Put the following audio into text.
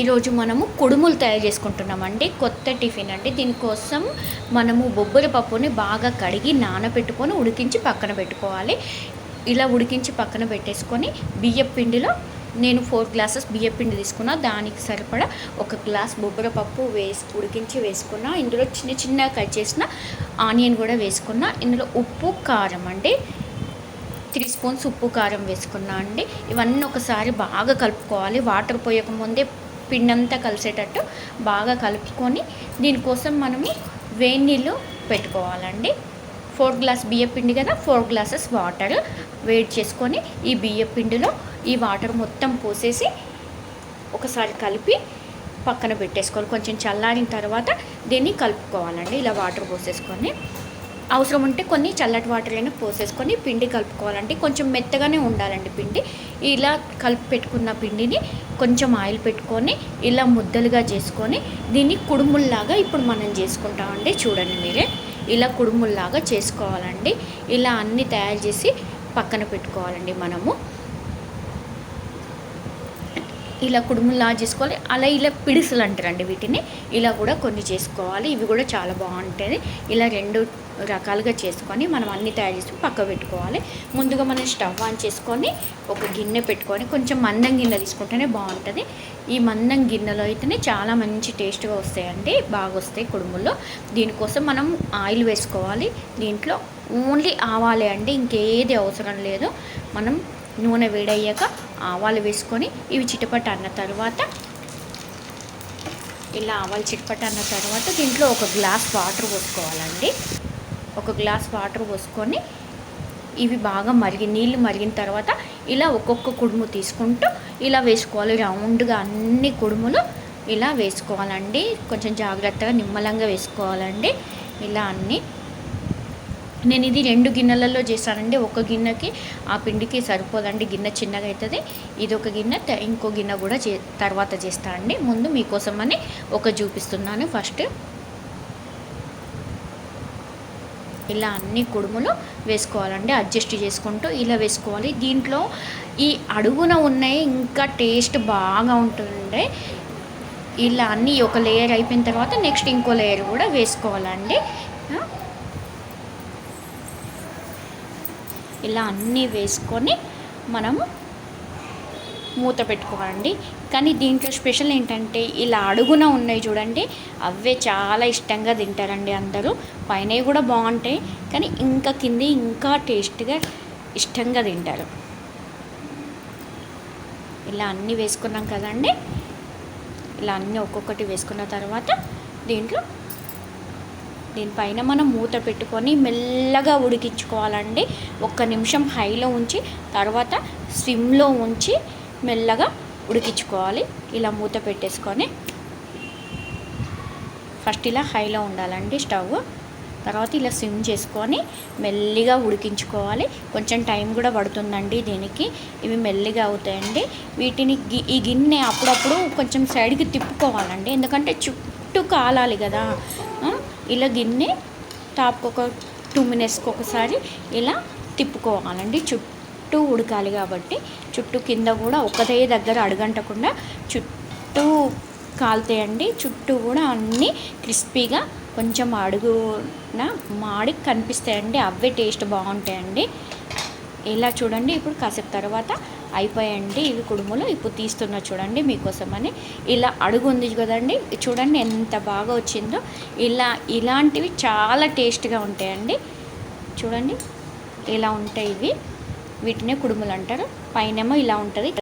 ఈరోజు మనము కుడుములు తయారు చేసుకుంటున్నామండి కొత్త టిఫిన్ అండి. దీనికోసం మనము బొబ్బరి పప్పుని బాగా కడిగి నానబెట్టుకొని ఉడికించి పక్కన పెట్టుకోవాలి. ఇలా ఉడికించి పక్కన పెట్టేసుకొని బియ్యం పిండిలో నేను ఫోర్ గ్లాసెస్ బియ్యం పిండి తీసుకున్నా. దానికి సరిపడా ఒక గ్లాస్ బొబ్బర పప్పు వేసి ఉడికించి వేసుకున్నా. ఇందులో చిన్న చిన్నగా కట్ చేసిన ఆనియన్ కూడా వేసుకున్నా. ఇందులో ఉప్పు కారం అండి. త్రీ స్పూన్స్ ఉప్పు కారం వేసుకున్నా అండి. ఇవన్నీ ఒకసారి బాగా కలుపుకోవాలి. వాటర్ పోయకముందే పిండి అంతా కలిసేటట్టు బాగా కలుపుకొని దీనికోసం మనము వేడి నీళ్ళు పెట్టుకోవాలండి. ఫోర్ గ్లాస్ బియ్య పిండి కదా ఫోర్ గ్లాసెస్ వాటర్ వేడి చేసుకొని ఈ బియ్య పిండిలో ఈ వాటర్ మొత్తం పోసేసి ఒకసారి కలిపి పక్కన పెట్టేసుకోవాలి. కొంచెం చల్లారిన తర్వాత దీన్ని కలుపుకోవాలండి. ఇలా వాటర్ పోసేసుకొని అవసరం ఉంటే కొన్ని చల్లటి వాటర్ అయినా పోసేసుకొని పిండి కలుపుకోవాలంటే కొంచెం మెత్తగానే ఉండాలండి పిండి. ఇలా కలిపి పెట్టుకున్న పిండిని కొంచెం ఆయిల్ పెట్టుకొని ఇలా ముద్దలుగా చేసుకొని దీన్ని కుడుముల్లాగా ఇప్పుడు మనం చేసుకుంటామండి. చూడండి మీరే. ఇలా కుడుముల్లాగా చేసుకోవాలండి. ఇలా అన్నీ తయారు చేసి పక్కన పెట్టుకోవాలండి మనము. ఇలా కుడుములా చేసుకోవాలి. అలా ఇలా పిడిసలు అంటారండి వీటిని. ఇలా కూడా కొన్ని చేసుకోవాలి. ఇవి కూడా చాలా బాగుంటుంది ఇలా రెండు రకాలుగా చేసుకొని మనం అన్నీ తయారు చేసి పక్క పెట్టుకోవాలి. ముందుగా మనం స్టవ్ ఆన్ చేసుకొని ఒక గిన్నె పెట్టుకొని కొంచెం మందం గిన్నె తీసుకుంటేనే బాగుంటుంది. ఈ మందం గిన్నెలో అయితేనే చాలా మంచి టేస్ట్గా వస్తాయండి. బాగా వస్తాయి కుడుముల్లో దీనికోసం మనం ఆయిల్ వేసుకోవాలి. దీంట్లో ఓన్లీ ఆవాలే అండి. ఇంకేది అవసరం లేదు. మనం నూనె వేడయ్యాక ఆవాలు వేసుకొని ఇవి చిటపట అన్న తర్వాత ఇలా ఆవాలు చిటపట అన్న తర్వాత దీంట్లో ఒక గ్లాస్ వాటర్ పోసుకోవాలండి. ఒక గ్లాస్ వాటర్ పోసుకొని ఇవి బాగా మరిగి నీళ్ళు మరిగిన తర్వాత ఇలా ఒక్కొక్క కుడుము తీసుకుంటూ ఇలా వేసుకోవాలి. రౌండ్గా అన్ని కుడుములు ఇలా వేసుకోవాలండి. కొంచెం జాగ్రత్తగా నిమ్మలంగా వేసుకోవాలండి. ఇలా అన్నీ నేను ఇది రెండు గిన్నెలలో చేస్తానండి ఒక గిన్నెకి ఆ పిండికి సరిపోదండి. గిన్నె చిన్నగా అవుతుంది ఇది ఒక గిన్నె ఇంకో గిన్నె కూడా చే తర్వాత చేస్తా అండి. ముందు మీకోసమని ఒక చూపిస్తున్నాను. ఫస్ట్ ఇలా అన్ని కుడుములు వేసుకోవాలండి. అడ్జస్ట్ చేసుకుంటూ ఇలా వేసుకోవాలి. దీంట్లో ఈ అడుగున ఉన్నాయి ఇంకా టేస్ట్ బాగా ఉంటుండే ఇలా అన్నీ ఒక లేయర్ అయిపోయిన తర్వాత నెక్స్ట్ ఇంకో లేయర్ కూడా వేసుకోవాలండి. ఇలా అన్నీ వేసుకొని మనము మూత పెట్టుకోవాలండి. కానీ దీంట్లో స్పెషల్ ఏంటంటే ఇలా అడుగున ఉన్నాయి చూడండి. అవే చాలా ఇష్టంగా తింటారండి అందరూ. పైన కూడా బాగుంటాయి. కానీ ఇంకా కింద ఇంకా టేస్ట్గా ఇష్టంగా తింటారు. ఇలా అన్నీ వేసుకున్నాం కదండి. ఇలా అన్నీ ఒక్కొక్కటి వేసుకున్న తర్వాత దీంట్లో దీనిపైన మనం మూత పెట్టుకొని మెల్లగా ఉడికించుకోవాలండి. ఒక్క నిమిషం హైలో ఉంచి తర్వాత స్విమ్లో ఉంచి మెల్లగా ఉడికించుకోవాలి. ఇలా మూత పెట్టేసుకొని ఫస్ట్ ఇలా హైలో ఉండాలండి స్టవ్. తర్వాత ఇలా స్విమ్ చేసుకొని మెల్లిగా ఉడికించుకోవాలి. కొంచెం టైం కూడా పడుతుందండి దీనికి. ఇవి మెల్లిగా అవుతాయండి. వీటిని ఈ గిన్నె అప్పుడప్పుడు కొంచెం సైడ్కి తిప్పుకోవాలండి. ఎందుకంటే చుట్టూ కాలాలి కదా. ఇలా గిన్నె టాప్ ఒక టూ మినిట్స్కి ఒకసారి ఇలా తిప్పుకోవాలండి. చుట్టూ ఉడకాలి కాబట్టి చుట్టూ కింద కూడా ఒకదే దగ్గర అడగంటకుండా చుట్టూ కాలుతాయండి. చుట్టూ కూడా అన్నీ క్రిస్పీగా కొంచెం అడుగున మాడి కనిపిస్తాయండి. అవే టేస్ట్ బాగుంటాయండి. ఇలా చూడండి. ఇప్పుడు కాసేపు తర్వాత అయిపోయాయండి ఇవి కుడుములు ఇప్పుడు తీస్తున్నా చూడండి మీకోసమని. ఇలా అడుగు ఉంది కదండి. చూడండి ఎంత బాగా వచ్చిందో. ఇలా ఇలాంటివి చాలా టేస్ట్గా ఉంటాయండి. చూడండి. ఇలా ఉంటాయి ఇవి. వీటినే కుడుములు అంటారు. పైనేమో ఇలా ఉంటుంది.